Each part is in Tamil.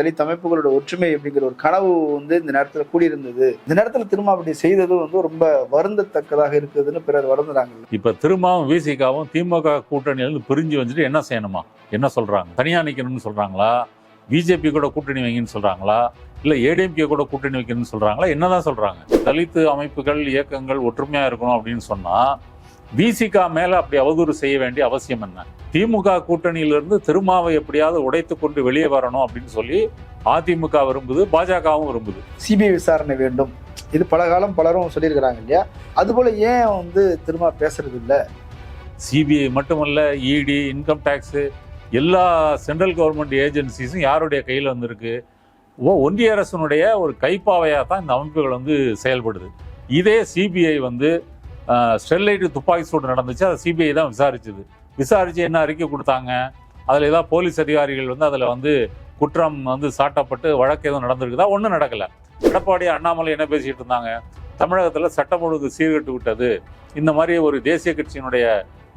தலித் அமைப்புகளோட ஒற்றுமை அப்படிங்கிற ஒரு கனவு வந்து இந்த நேரத்தில் கூடியிருந்தது. இந்த நேரத்தில் திரும்ப அப்படி செய்தது வந்து ரொம்ப வருந்தத்தக்கதாக இருக்குதுன்னு பிறர் வருந்துறாங்க. இப்ப திரும்பவும் விசிகாவும் திமுக கூட்டணியிலிருந்து பிரிஞ்சு வந்துட்டு என்ன செய்யணுமா? என்ன சொல்றாங்க? தனியா நிக்கணும்னு சொல்றாங்களா? பிஜேபி கூட கூட்டணி வைங்கன்னு சொல்றாங்களா? இல்ல ஏடிஎம்கே கூட கூட்டணி வைக்கணும்னு சொல்றாங்களா? என்னதான் சொல்றாங்க? தலித்து அமைப்புகள் இயக்கங்கள் ஒற்றுமையா இருக்கணும் அப்படின்னு சொன்னா விசிகா மேல அப்படி அவதூறு செய்ய வேண்டிய அவசியம் என்ன? திமுக கூட்டணியிலிருந்து திருமாவை எப்படியாவது உடைத்து கொண்டு வெளியே வரணும் அப்படின்னு சொல்லி அதிமுக விரும்புது பாஜகவும் விரும்புது. சிபிஐ விசாரணை வேண்டும். இது பல காலம் பலரும் சொல்லியிருக்கிறாங்க இல்லையா? அதுபோல ஏன் வந்து திரும்ப பேசுறது இல்ல? சிபிஐ மட்டுமல்ல இடி இன்கம் டேக்ஸு எல்லா சென்ட்ரல் கவர்மெண்ட் ஏஜென்சிஸும் யாருடைய கையில் வந்திருக்கு? ஒன்றிய அரசனுடைய ஒரு கைப்பாவையாக தான் இந்த அமைப்புகள் வந்து செயல்படுது. இதே சிபிஐ வந்து ஸ்டெர்லைட் துப்பாக்கி சூடு நடந்துச்சு அதை சிபிஐ தான் விசாரிச்சுது. விசாரித்து என்ன அறிக்கை கொடுத்தாங்க? அதில் ஏதாவது போலீஸ் அதிகாரிகள் வந்து அதில் வந்து குற்றம் வந்து சாட்டப்பட்டு வழக்கு எதுவும் நடந்திருக்குதா? ஒன்றும் நடக்கலை. எடப்பாடி அண்ணாமலை என்ன பேசிகிட்டு இருந்தாங்க? தமிழகத்தில் சட்டம் ஒழுங்கு சீர்கெட்டு விட்டது. இந்த மாதிரி ஒரு தேசிய கட்சியினுடைய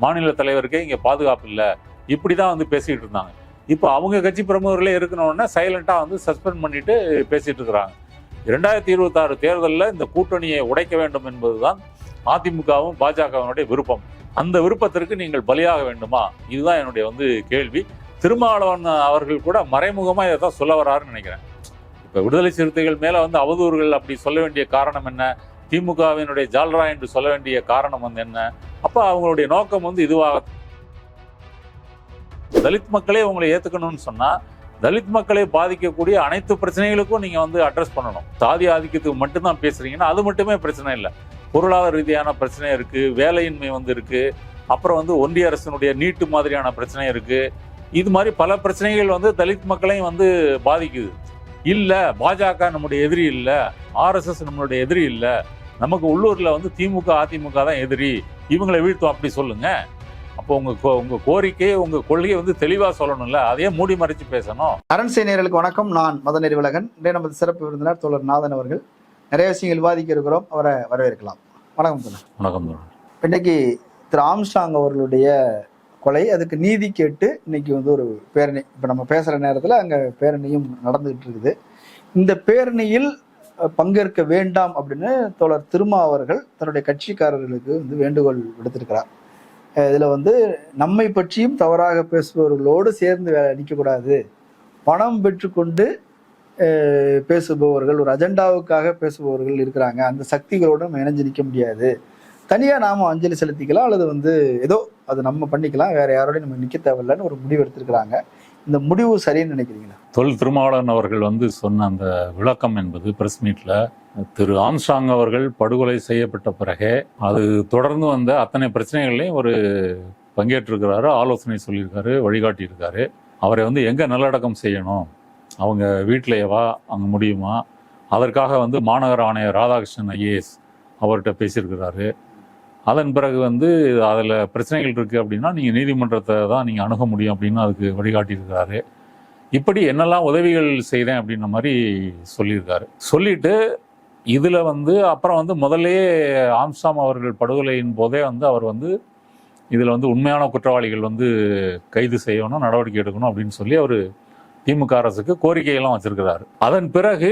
மாநில தலைவருக்கே இங்கே பாதுகாப்பு இல்லை. இப்படி தான் வந்து பேசிக்கிட்டு இருந்தாங்க. இப்போ அவங்க கட்சி பிரமுகர்களே இருக்கணும்னா சைலண்ட்டாக வந்து சஸ்பெண்ட் பண்ணிட்டு பேசிகிட்டு இருக்கிறாங்க. இரண்டாயிரத்தி இருபத்தாறு தேர்தலில் இந்த கூட்டணியை உடைக்க வேண்டும் என்பதுதான் அதிமுகவும் பாஜகவினுடைய விருப்பம். அந்த விருப்பத்திற்கு நீங்கள் பலியாக வேண்டுமா? இதுதான் என்னுடைய வந்து கேள்வி. திருமாவளவன் அவர்கள் கூட மறைமுகமாக இதை தான் சொல்ல வராருன்னு நினைக்கிறேன். இப்போ விடுதலை சிறுத்தைகள் மேலே வந்து அவதூறுகள் அப்படி சொல்ல வேண்டிய காரணம் என்ன? திமுகவினுடைய ஜால்ரா என்று சொல்ல வேண்டிய காரணம் வந்து என்ன? அப்போ அவங்களுடைய நோக்கம் வந்து இதுவாக தலித் மக்களே உங்களை ஏத்துக்கணும்னு சொன்னா தலித் மக்களை பாதிக்கக்கூடிய அனைத்து பிரச்சனைகளுக்கும் நீங்க வந்து அட்ரஸ் பண்ணணும். சாதி ஆதிக்கத்துக்கு மட்டும்தான் பேசுறீங்கன்னா அது மட்டுமே பிரச்சனை இல்லை. பொருளாதார ரீதியான பிரச்சனை இருக்குது வேலையின்மை வந்து இருக்குது அப்புறம் வந்து ஒன்றிய அரசினுடைய நீட்டு மாதிரியான பிரச்சனை இருக்குது இது மாதிரி பல பிரச்சனைகள் வந்து தலித் மக்களையும் வந்து பாதிக்குது. இல்லை பாஜக நம்முடைய எதிரி இல்லை ஆர்எஸ்எஸ் நம்மளுடைய எதிரி இல்லை நமக்கு உள்ளூரில் வந்து திமுக அதிமுக தான் எதிரி. இவங்களை வீழ்த்தும் அப்படி சொல்லுங்கள் அப்போ உங்க கோ- உங்க கோரிக்கை உங்க கொள்கையை வந்து தெளிவா சொல்லணும்ல அதையே மூடி மறைச்சு பேசணும். அரண் செய்தியர்களுக்கு வணக்கம். நான் மதநெறி விலகன் நமது சிறப்பு விருந்தினர் தோழர் நாதன் அவர்கள். நிறைய விஷயங்கள் விவாதிக்க இருக்கிறோம் அவரை வரவேற்கலாம். வணக்கம் தோழர். வணக்கம் தோழர். இன்னைக்கு திரு ஆம்ஸ்டாங் அவர்களுடைய கொலை அதுக்கு நீதி கேட்டு இன்னைக்கு வந்து ஒரு பேரணி இப்போ நம்ம பேசுகிற நேரத்தில் அங்கே பேரணியும் நடந்துகிட்டு இருக்குது. இந்த பேரணியில் பங்கேற்க வேண்டாம் அப்படின்னு தோழர் திருமா அவர்கள் தன்னுடைய கட்சிக்காரர்களுக்கு வந்து வேண்டுகோள் விடுத்திருக்கிறார். இதுல வந்து நம்மை பற்றியும் தவறாக பேசுபவர்களோடு சேர்ந்து வே- நிற்கக்கூடாது பணம் பெற்றுக்கொண்டு பேசுபவர்கள் ஒரு அஜெண்டாவுக்காக பேசுபவர்கள் இருக்கிறாங்க. அந்த சக்திகளோடு நம்ம இணைஞ்சு நிற்க முடியாது. தனியாக நாம் அஞ்சலி செலுத்திக்கலாம் அல்லது வந்து ஏதோ அது நம்ம பண்ணிக்கலாம். வேற யாரோடையும் நம்ம நிற்க தேவையில்லைன்னு ஒரு முடிவு எடுத்திருக்கிறாங்க. இந்த முடிவு சரின்னு நினைக்கிறீங்களா? தொல் திருமாவளவன் அவர்கள் வந்து சொன்ன அந்த விளக்கம் என்பது பிரஸ் மீட்டில் திரு ஆம்ஸ்டாங் அவர்கள் படுகொலை செய்யப்பட்ட பிறகே அது தொடர்ந்து வந்த அத்தனை பிரச்சனைகள்லையும் ஒரு பங்கேற்றிருக்கிறாரு ஆலோசனை சொல்லியிருக்காரு வழிகாட்டியிருக்காரு. அவரை வந்து எங்கே நல்லடக்கம் செய்யணும்? அவங்க வீட்டிலேயேவா அங்கே முடியுமா? அதற்காக வந்து மாநகர ஆணையர் ராதாகிருஷ்ணன் ஐஏஎஸ் அவர்கிட்ட பேசியிருக்கிறாரு. அதன் பிறகு வந்து அதில் பிரச்சனைகள் இருக்குது அப்படின்னா நீங்கள் நீதிமன்றத்தை தான் நீங்கள் அணுக முடியும் அப்படின்னு அதுக்கு வழிகாட்டியிருக்கிறாரு. இப்படி என்னெல்லாம் உதவிகள் செய்தேன் அப்படின்ற மாதிரி சொல்லியிருக்காரு. சொல்லிட்டு இதில் வந்து அப்புறம் வந்து முதல்லயே ஆம்சாம் அவர்கள் படுகொலையின் போதே வந்து அவர் வந்து இதில் வந்து உண்மையான குற்றவாளிகள் வந்து கைது செய்யணும் நடவடிக்கை எடுக்கணும் அப்படின்னு சொல்லி அவர் திமுக அரசுக்கு கோரிக்கையெல்லாம் வச்சிருக்கிறாரு. அதன் பிறகு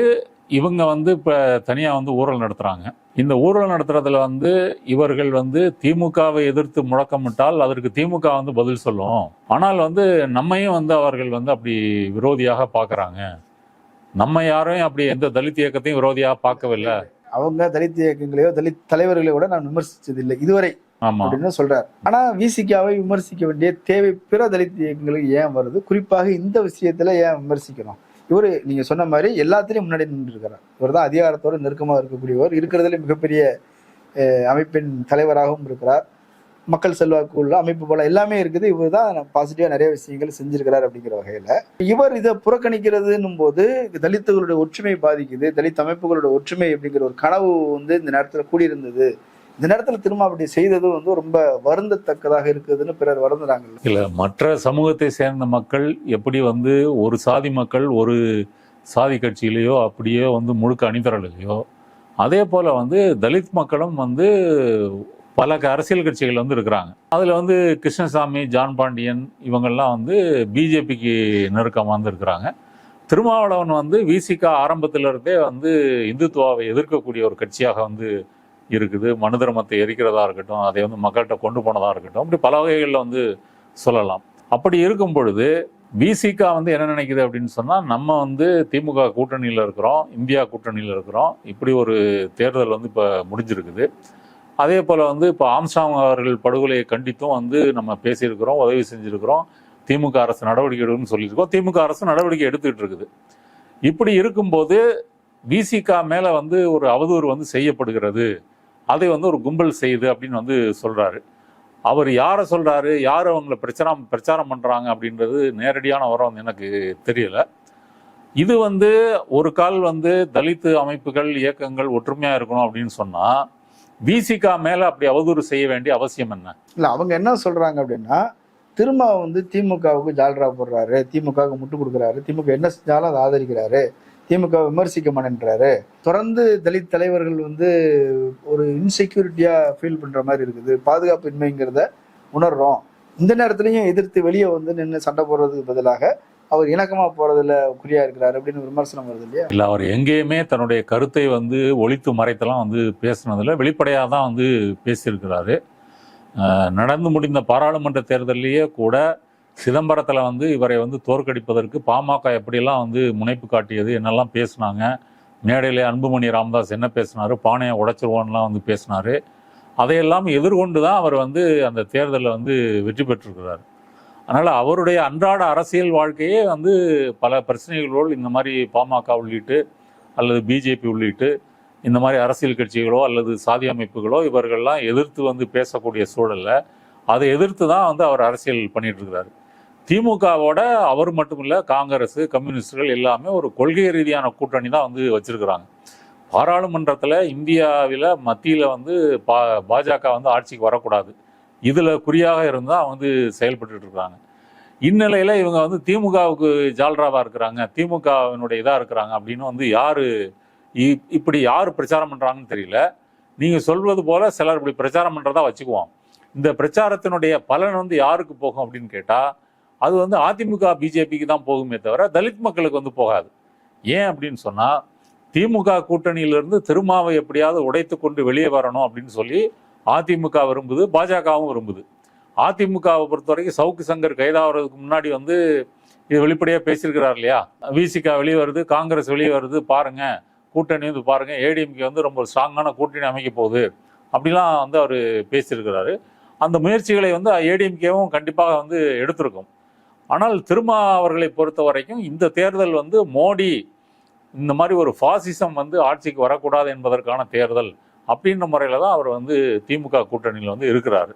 இவங்க வந்து இப்போ தனியாக வந்து ஊழல் நடத்துகிறாங்க இந்த ஊழல் நடத்துறதுல வந்து இவர்கள் வந்து திமுகவை எதிர்த்து முழக்கமிட்டால் அதற்கு திமுக வந்து பதில் சொல்லும். ஆனால் வந்து நம்மையும் வந்து அவர்கள் வந்து அப்படி விரோதியாக பார்க்குறாங்க நம்ம யாரையும் அப்படி எந்த தலித் இயக்கத்தையும் விரோதியாக பார்க்கவில்லை. அவங்க தலித் இயக்கங்களையோ தலித் தலைவர்களையோ கூட நான் விமர்சித்ததில்லை இதுவரை அப்படின்னு சொல்றாரு. ஆனா விசிகாவை விமர்சிக்க வேண்டிய தேவை பிற தலித் இயக்கங்களுக்கு ஏன் வருது? குறிப்பாக இந்த விஷயத்துல ஏன் விமர்சிக்கணும்? இவரு நீங்க சொன்ன மாதிரி எல்லாத்திலையும் முன்னாடி நின்று இருக்கிறார் இவர் தான் அதிகாரத்தோட நெருக்கமா இருக்கக்கூடியவர். இருக்கிறதுல மிகப்பெரிய அமைப்பின் தலைவராகவும் இருக்கிறார். மக்கள் செல்வாக்கு உள்ள அமைப்பு போல எல்லாமே இருக்குது. இவர் தான் பாசிட்டிவா நிறைய விஷயங்கள் செஞ்சிருக்கிறார் அப்படிங்கிற வகையில. இவர் இதை புறக்கணிக்கிறதுன்னும் போது தலித்துகளுடைய ஒற்றுமை பாதிக்குது. தலித் அமைப்புகளோட ஒற்றுமை அப்படிங்கிற ஒரு கனவு வந்து இந்த நேரத்துல கூடியிருந்தது. இந்த நேரத்தில் திரும்ப அப்படி செய்தது வந்து ரொம்ப வருந்தத்தக்கதாக இருக்குதுன்னு பிறர் வருந்துறாங்க இல்லை மற்ற சமூகத்தை சேர்ந்த மக்கள் எப்படி வந்து ஒரு சாதி மக்கள் ஒரு சாதி கட்சியிலேயோ அப்படியே வந்து முழுக்க அணிதிரளையோ அதே போல் வந்து தலித் மக்களும் வந்து பல அரசியல் கட்சிகள் வந்து இருக்கிறாங்க. அதில் வந்து கிருஷ்ணசாமி ஜான் பாண்டியன் இவங்கெல்லாம் வந்து பிஜேபிக்கு நெருக்கமாக வந்து இருக்கிறாங்க திருமாவளவன் வந்து விசிகா ஆரம்பத்திலிருந்தே வந்து இந்துத்துவாவை எதிர்க்கக்கூடிய ஒரு கட்சியாக வந்து இருக்குது மனு தர்மத்தை எரிக்கிறதா இருக்கட்டும் அதை வந்து மக்கள்கிட்ட கொண்டு போனதாக இருக்கட்டும் அப்படி பல வகைகளில் வந்து சொல்லலாம். அப்படி இருக்கும் பொழுது விசிகா வந்து என்ன நினைக்குது அப்படின்னு சொன்னால் நம்ம வந்து திமுக கூட்டணியில் இருக்கிறோம் இந்தியா கூட்டணியில் இருக்கிறோம் இப்படி ஒரு தேர்தல் வந்து இப்போ முடிஞ்சிருக்குது. அதே போல் வந்து இப்போ ஆம்சாங் அவர்கள் படுகொலையை கண்டித்தும் வந்து நம்ம பேசியிருக்கிறோம் உதவி செஞ்சுருக்கிறோம் திமுக அரசு நடவடிக்கை எடுக்கணும்னு சொல்லியிருக்கோம். திமுக அரசு நடவடிக்கை எடுத்துக்கிட்டு இருக்குது. இப்படி இருக்கும்போது விசிகா மேலே வந்து ஒரு அவதூறு வந்து செய்யப்படுகிறது. அதை வந்து ஒரு கும்பல் செய்யுது அப்படின்னு வந்து சொல்கிறாரு அவர் யாரை சொல்கிறாரு யார் அவங்கள பிரச்சாரம் பிரச்சாரம் பண்ணுறாங்க அப்படின்றது நேரடியான உரம் எனக்கு தெரியல. இது வந்து ஒரு கால் வந்து தலித்து அமைப்புகள் இயக்கங்கள் ஒற்றுமையாக இருக்கணும் அப்படின்னு சொன்னால் விசிகா மேலே அப்படி அவதூறு செய்ய வேண்டிய அவசியம் என்ன? இல்லை அவங்க என்ன சொல்கிறாங்க அப்படின்னா திரும்ப வந்து திமுகவுக்கு ஜால்ரா போடுறாரு திமுகவுக்கு முட்டு கொடுக்குறாரு திமுக என்ன செஞ்சாலும் அதை ஆதரிக்கிறாரு. திமுக விமர்சிக்க மாட்டேன்றாரு. தொடர்ந்து தலித் தலைவர்கள் வந்து ஒரு இன்செக்யூரிட்டியா ஃபீல் பண்ற மாதிரி இருக்குது. பாதுகாப்பின்மைங்கிறத உணர்றோம். இந்த நேரத்துலையும் எதிர்த்து வெளியே வந்து நின்று சண்டை போடுறதுக்கு பதிலாக அவர் இணக்கமா போறதுல குறியா இருக்கிறார் அப்படின்னு விமர்சனம் வருது இல்லையா? இல்ல அவர் எங்கேயுமே தன்னுடைய கருத்தை வந்து ஒழித்து மறைத்தெல்லாம் வந்து பேசுனதுல வெளிப்படையாக தான் வந்து பேசியிருக்கிறாரு. நடந்து முடிந்த பாராளுமன்ற தேர்தலிலேயே கூட சிதம்பரத்தில் வந்து இவரை வந்து தோற்கடிப்பதற்கு பாமக எப்படியெல்லாம் வந்து முனைப்பு காட்டியது என்னெல்லாம் பேசினாங்க மேடையிலே அன்புமணி ராமதாஸ் என்ன பேசினாரு பானையை உடைச்சிருவோன்லாம் வந்து பேசினார். அதையெல்லாம் எதிர்கொண்டு தான் அவர் வந்து அந்த தேர்தலில் வந்து வெற்றி பெற்றிருக்கிறார். அதனால் அவருடைய அன்றாட அரசியல் வாழ்க்கையே வந்து பல பிரச்சனைகளோடு இந்த மாதிரி பாமக உள்ளிட்டு அல்லது பிஜேபி உள்ளிட்டு இந்த மாதிரி அரசியல் கட்சிகளோ அல்லது சாதி அமைப்புகளோ இவர்கள்லாம் எதிர்த்து வந்து பேசக்கூடிய சூழல்ல அதை எதிர்த்து தான் வந்து அவர் அரசியல் பண்ணிகிட்டு இருக்கிறாரு. திமுகவோட அவர் மட்டும் இல்லை காங்கிரஸ் கம்யூனிஸ்டுகள் எல்லாமே ஒரு கொள்கை ரீதியான கூட்டணி தான் வந்து வச்சிருக்கிறாங்க. பாராளுமன்றத்தில் இந்தியாவில் மத்தியில் வந்து பா பாஜக வந்து ஆட்சிக்கு வரக்கூடாது. இதில் குறியாக இருந்தால் வந்து செயல்பட்டுட்டு இந்நிலையில் இவங்க வந்து திமுகவுக்கு ஜால்ராவாக இருக்கிறாங்க திமுகவினுடைய இதாக இருக்கிறாங்க அப்படின்னு வந்து யார் இப்படி யார் பிரச்சாரம் பண்ணுறாங்கன்னு தெரியல. நீங்கள் சொல்வது போல் சிலர் இப்படி பிரச்சாரம் பண்ணுறதா வச்சுக்குவோம். இந்த பிரச்சாரத்தினுடைய பலன் வந்து யாருக்கு போகும் அப்படின்னு கேட்டால் அது வந்து அதிமுக பிஜேபிக்கு தான் போகுமே தவிர தலித் மக்களுக்கு வந்து போகாது. ஏன் அப்படின்னு சொன்னால் திமுக கூட்டணியிலிருந்து திருமாவை எப்படியாவது உடைத்து கொண்டு வெளியே வரணும் அப்படின்னு சொல்லி அதிமுக விரும்புது பாஜகவும் விரும்புது. அதிமுகவை பொறுத்த வரைக்கும் சவுக்கு சங்கர் கைதாகிறதுக்கு முன்னாடி வந்து இது வெளிப்படையாக பேசியிருக்கிறார் இல்லையா? விசிகா வெளியே வருது காங்கிரஸ் வெளியே வருது பாருங்க. கூட்டணி வந்து பாருங்க ஏடிஎம்கே வந்து ரொம்ப ஸ்ட்ராங்கான கூட்டணி அமைக்க போகுது. அப்படிலாம் வந்து அவர் பேசியிருக்கிறாரு. அந்த முயற்சிகளை வந்து ஏடிஎம்கேவும் கண்டிப்பாக வந்து எடுத்திருக்கும். ஆனால் திருமா அவர்களை பொறுத்த வரைக்கும் இந்த தேர்தல் வந்து மோடி இந்த மாதிரி ஒரு ஃபாசிசம் வந்து ஆட்சிக்கு வரக்கூடாது என்பதற்கான தேர்தல் அப்படின்ற முறையில் தான் அவர் வந்து திமுக கூட்டணியில் வந்து இருக்கிறாரு.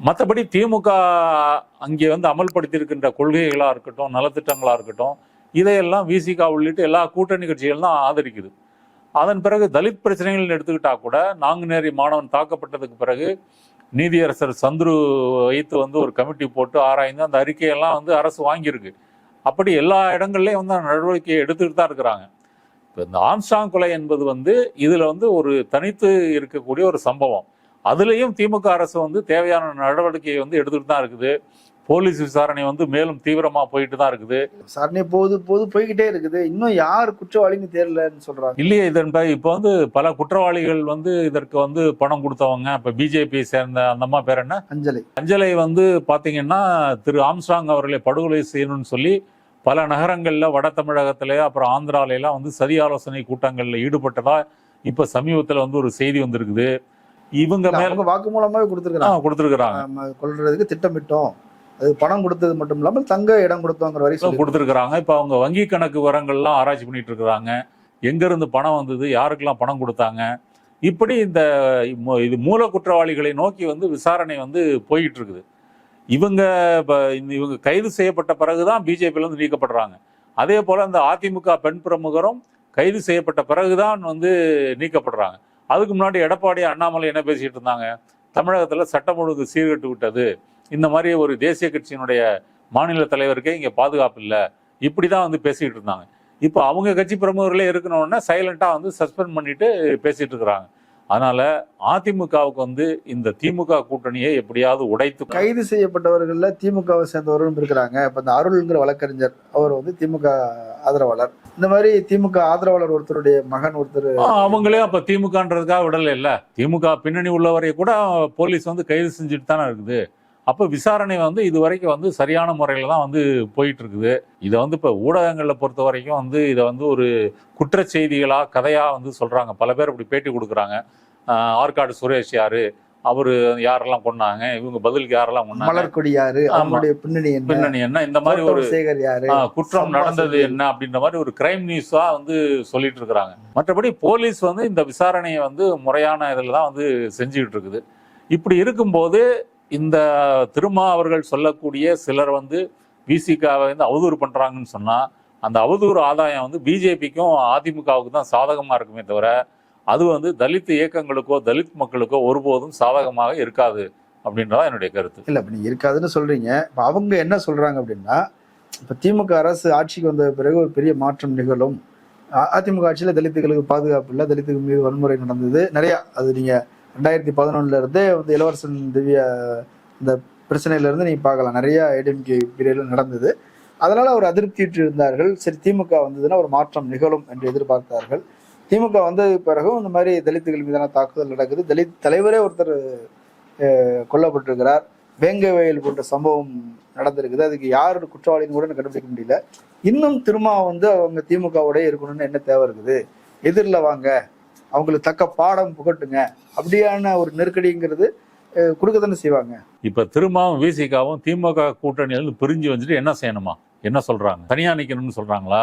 மற்றபடி திமுக அங்கே வந்து அமல்படுத்தியிருக்கின்ற கொள்கைகளாக இருக்கட்டும் நலத்திட்டங்களாக இருக்கட்டும் இதையெல்லாம் விசிகா உள்ளிட்டு எல்லா கூட்டணி கட்சிகள் தான் ஆதரிக்குது. அதன் பிறகு தலித் பிரச்சனைகள் எடுத்துக்கிட்டா கூட நாங்குநேரி மாணவன் தாக்கப்பட்டதுக்கு பிறகு நீதியரசர் சந்துரு வைத்து வந்து ஒரு கமிட்டி போட்டு ஆராய்ந்து அந்த அறிக்கையெல்லாம் வந்து அரசு வாங்கியிருக்கு. அப்படி எல்லா இடங்கள்லையும் வந்து அந்த நடவடிக்கையை தான் இருக்கிறாங்க. இப்போ இந்த ஆம்ஸ்டாங் கொலை என்பது வந்து இதில் வந்து ஒரு தனித்து இருக்கக்கூடிய ஒரு சம்பவம். அதுலேயும் திமுக அரசு வந்து தேவையான நடவடிக்கையை வந்து எடுத்துகிட்டு தான் இருக்குது. போலீஸ் விசாரணை வந்து மேலும் தீவிரமாக போயிட்டு தான் இருக்குது. விசாரணை போது போது போய்கிட்டே இருக்குது. இன்னும் யார் குற்றவாளின்னு தெரியலன்னு சொல்றாங்க. இல்லையே இதன் ப- இப்போ வந்து பல குற்றவாளிகள் வந்து இதற்கு வந்து பணம் கொடுத்தவங்க இப்போ பிஜேபியை சேர்ந்த அந்த அம்மா பேர் என்ன? அஞ்சலி. அஞ்சலை வந்து பாத்தீங்கன்னா திரு ஆம்ஸ்டாங் அவர்களை படுகொலை செய்யணும்னு சொல்லி பல நகரங்கள்ல வட தமிழகத்திலே அப்புறம் ஆந்திரால எல்லாம் வந்து சதி ஆலோசனை கூட்டங்கள்ல ஈடுபட்டதா இப்ப சமீபத்துல வந்து ஒரு செய்தி வந்திருக்குது. இவங்க மேல அவங்க வாக்குமூலமாவே கொடுத்துருக்காங்க கொடுத்துருக்காங்க கொள்றதுக்கு திட்டமிட்டோம். அது பணம் கொடுத்தது மட்டும் இல்லாமல் தங்க இடம் கொடுத்தோங்கிற வரை சொல்லி கொடுத்துருக்காங்க இப்ப அவங்க வங்கி கணக்கு விவரங்கள்லாம் ஆராய்ச்சி பண்ணிட்டு இருக்கிறாங்க. எங்க இருந்து பணம் வந்தது? யாருக்கெல்லாம் பணம் கொடுத்தாங்க? இப்படி இந்த இது மூல குற்றவாளிகளை நோக்கி வந்து விசாரணை வந்து போயிட்டு இருக்குது இவங்க இப்ப இவங்க கைது செய்யப்பட்ட பிறகுதான் பிஜேபியில இருந்து நீக்கப்படுறாங்க. அதே போல இந்த அதிமுக பெண் பிரமுகரும் கைது செய்யப்பட்ட பிறகுதான் வந்து நீக்கப்படுறாங்க. அதுக்கு முன்னாடி எடப்பாடி அண்ணாமலை என்ன பேசிட்டு இருந்தாங்க? தமிழகத்துல சட்டம் ஒழுங்கு சீர்கெட்டு விட்டது. இந்த மாதிரி ஒரு தேசிய கட்சியினுடைய மாநில தலைவருக்கே இங்க பாதுகாப்பு இல்லை. இப்படிதான் வந்து பேசிட்டு இருந்தாங்க. இப்போ அவங்க கட்சி பிரமுகர்களே இருக்கணும்னா சைலண்டா வந்து சஸ்பெண்ட் பண்ணிட்டு பேசிட்டு இருக்கிறாங்க. அதனால அதிமுகவுக்கு வந்து இந்த திமுக கூட்டணியை எப்படியாவது உடைத்து கைது செய்யப்பட்டவர்கள்ல திமுகவை சேர்ந்தவர்களும் இருக்கிறாங்க. இப்ப இந்த அருள்ங்கிற வழக்கறிஞர் அவர் வந்து திமுக ஆதரவாளர். இந்த மாதிரி திமுக ஆதரவாளர் ஒருத்தருடைய மகன் ஒருத்தர். அவங்களே அப்ப திமுகன்றதுக்காக விடல இல்ல திமுக பின்னணி உள்ளவரை கூட போலீஸ் வந்து கைது செஞ்சுட்டு தானே இருக்குது. அப்ப விசாரணை வந்து இது வரைக்கும் வந்து சரியான முறையில தான் வந்து போயிட்டு இருக்குது இதை வந்து இப்ப ஊடகங்களை பொறுத்த வரைக்கும் வந்து இதை வந்து ஒரு குற்றச் செய்திகளா கதையா வந்து சொல்றாங்க. பல பேர் இப்படி பேட்டி கொடுக்குறாங்க. ஆற்காடு சுரேஷ் யாரு? அவரு யாரெல்லாம் கொன்னாங்க? இவங்க பதிலுக்கு யாரெல்லாம் மலர்கொடி யாரு. அவங்களுடைய பின்னணி என்ன? பின்னணி என்ன? இந்த மாதிரி ஒரு யாரு? குற்றம் நடந்தது. என்ன? அப்படின்ற மாதிரி ஒரு கிரைம் நியூஸா வந்து சொல்லிட்டு இருக்கிறாங்க மற்றபடி போலீஸ் வந்து இந்த விசாரணையை வந்து முறையான இதில் தான் வந்து செஞ்சுக்கிட்டு இருக்குது இப்படி இருக்கும்போது இந்த திருமா அவர்கள் சொல்லக்கூடிய சிலர் வந்து விசிகாவை வந்து அவதூறு பண்ணுறாங்கன்னு சொன்னால் அந்த அவதூறு ஆதாயம் வந்து பிஜேபிக்கும் அதிமுகவுக்கு தான் சாதகமாக இருக்குமே தவிர அது வந்து தலித் இயக்கங்களுக்கோ தலித் மக்களுக்கோ ஒருபோதும் சாதகமாக இருக்காது அப்படின்றதான் என்னுடைய கருத்து. இல்லை அப்படி இருக்காதுன்னு சொல்கிறீங்க இப்போ அவங்க என்ன சொல்கிறாங்க அப்படின்னா இப்போ திமுக அரசு ஆட்சிக்கு வந்த பிறகு ஒரு பெரிய மாற்றம் நிகழும். அதிமுக ஆட்சியில் தலித்துகளுக்கு பாதுகாப்பு இல்லை தலித்துக்கு மீது வன்முறை நடந்தது. நிறையா அது நீங்கள் ரெண்டாயிரத்தி பதினொன்னுலேருந்தே வந்து இளவரசன் திவ்யா இந்த பிரச்சனையிலேருந்து நீ பார்க்கலாம். நிறைய ஏடிஎம்கே பீரியடில் நடந்தது. அதனால அவர் அதிருப்தியிட்டு இருந்தார்கள் சரி திமுக வந்ததுன்னா ஒரு மாற்றம் நிகழும் என்று எதிர்பார்த்தார்கள். திமுக வந்த பிறகும் இந்த மாதிரி தலித்துகள் மீதான தாக்குதல் நடக்குது. தலித் தலைவரே ஒருத்தர் கொல்லப்பட்டிருக்கிறார். வேங்கை வயல் போன்ற சம்பவம் நடந்திருக்குது. அதுக்கு யார் குற்றவாளின்னு கூட கண்டுபிடிக்க முடியல. இன்னும் திரும்ப வந்து அவங்க திமுகவோடய இருக்கணும்னு என்ன தேவை இருக்குது? எதிரில் வாங்க. அவங்களுக்கு தக்க பாடம் புகட்டுங்க. அப்படியான ஒரு நெருக்கடிங்கிறது கொடுக்க தானே செய்வாங்க. இப்ப திரும்பவும் விசிகாவும் திமுக கூட்டணியிலிருந்து பிரிஞ்சு வந்துட்டு என்ன செய்யணுமா? என்ன சொல்றாங்க? தனியா நிக்கணும்னு சொல்றாங்களா?